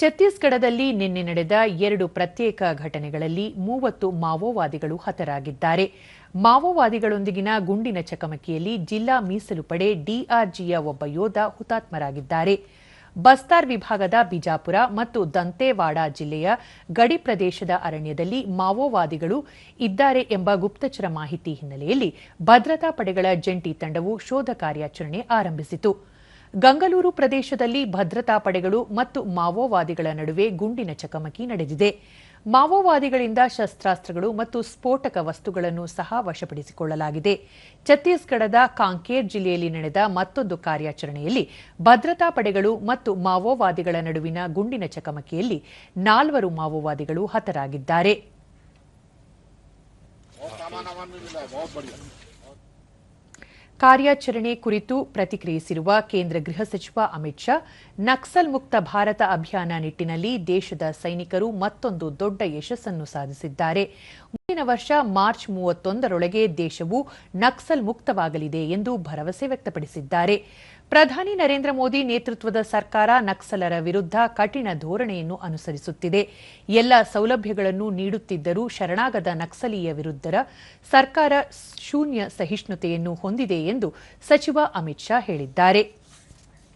ಛತ್ತೀಸ್ಗಢದಲ್ಲಿ ನಿನ್ನೆ ನಡೆದ ಎರಡು ಪ್ರತ್ಯೇಕ ಘಟನೆಗಳಲ್ಲಿ ಮೂವತ್ತು ಮಾವೋವಾದಿಗಳು ಹತರಾಗಿದ್ದಾರೆ. ಮಾವೋವಾದಿಗಳೊಂದಿಗಿನ ಗುಂಡಿನ ಚಕಮಕಿಯಲ್ಲಿ ಜಿಲ್ಲಾ ಮೀಸಲು ಪಡೆ ಡಿಆರ್ಜಿಯ ಒಬ್ಬ ಯೋಧ ಹುತಾತ್ಮರಾಗಿದ್ದಾರೆ. ಬಸ್ತಾರ್ ವಿಭಾಗದ ಬಿಜಾಪುರ ಮತ್ತು ದಂತೇವಾಡ ಜಿಲ್ಲೆಯ ಗಡಿ ಪ್ರದೇಶದ ಅರಣ್ಯದಲ್ಲಿ ಮಾವೋವಾದಿಗಳು ಇದ್ದಾರೆ ಎಂಬ ಗುಪ್ತಚರ ಮಾಹಿತಿ ಹಿನ್ನೆಲೆಯಲ್ಲಿ ಭದ್ರತಾ ಪಡೆಗಳ ಜಂಟಿ ತಂಡವು ಶೋಧ ಕಾರ್ಯಾಚರಣೆ ಆರಂಭಿಸಿತು. ಗಂಗಲೂರು ಪ್ರದೇಶದಲ್ಲಿ ಭದ್ರತಾ ಪಡೆಗಳು ಮತ್ತು ಮಾವೋವಾದಿಗಳ ನಡುವೆ ಗುಂಡಿನ ಚಕಮಕಿ ನಡೆದಿದೆ. ಮಾವೋವಾದಿಗಳಿಂದ ಶಸ್ತ್ರಾಸ್ತ್ರಗಳು ಮತ್ತು ಸ್ಫೋಟಕ ವಸ್ತುಗಳನ್ನು ಸಹ ವಶಪಡಿಸಿಕೊಳ್ಳಲಾಗಿದೆ. ಛತ್ತೀಸ್ಗಢದ ಕಾಂಕೇರ್ ಜಿಲ್ಲೆಯಲ್ಲಿ ನಡೆದ ಮತ್ತೊಂದು ಕಾರ್ಯಾಚರಣೆಯಲ್ಲಿ ಭದ್ರತಾ ಪಡೆಗಳು ಮತ್ತು ಮಾವೋವಾದಿಗಳ ನಡುವಿನ ಗುಂಡಿನ ಚಕಮಕಿಯಲ್ಲಿ ನಾಲ್ವರು ಮಾವೋವಾದಿಗಳು ಹತರಾಗಿದ್ದಾರೆ. ಕಾರ್ಯಾಚರಣೆ ಕುರಿತು ಪ್ರತಿಕ್ರಿಯಿಸಿರುವ ಕೇಂದ್ರ ಗೃಹ ಸಚಿವ ಅಮಿತ್ ಶಾ, ನಕ್ಸಲ್ ಮುಕ್ತ ಭಾರತ ಅಭಿಯಾನ ನಿಟ್ಟಿನಲ್ಲಿ ದೇಶದ ಸೈನಿಕರು ಮತ್ತೊಂದು ದೊಡ್ಡ ಯಶಸ್ಸನ್ನು ಸಾಧಿಸಿದ್ದಾರೆ. ಮುಂದಿನ ವರ್ಷ ಮಾರ್ಚ್ ಮೂವತ್ತೊಂದರೊಳಗೆ ದೇಶವು ನಕ್ಸಲ್ ಮುಕ್ತವಾಗಲಿದೆ ಎಂದು ಭರವಸೆ ವ್ಯಕ್ತಪಡಿಸಿದ್ದಾರೆ. ಪ್ರಧಾನಿ ನರೇಂದ್ರ ಮೋದಿ ನೇತೃತ್ವದ ಸರ್ಕಾರ ನಕ್ಸಲರ ವಿರುದ್ಧ ಕಠಿಣ ಧೋರಣೆಯನ್ನು ಅನುಸರಿಸುತ್ತಿದೆ. ಎಲ್ಲ ಸೌಲಭ್ಯಗಳನ್ನು ನೀಡುತ್ತಿದ್ದರೂ ಶರಣಾಗದ ನಕ್ಸಲೀಯ ವಿರುದ್ಧರ ಸರ್ಕಾರ ಶೂನ್ಯ ಸಹಿಷ್ಣುತೆಯನ್ನು ಹೊಂದಿದೆ ಎಂದು ಸಚಿವ ಅಮಿತ್ ಶಾ ಹೇಳಿದ್ದಾರೆ.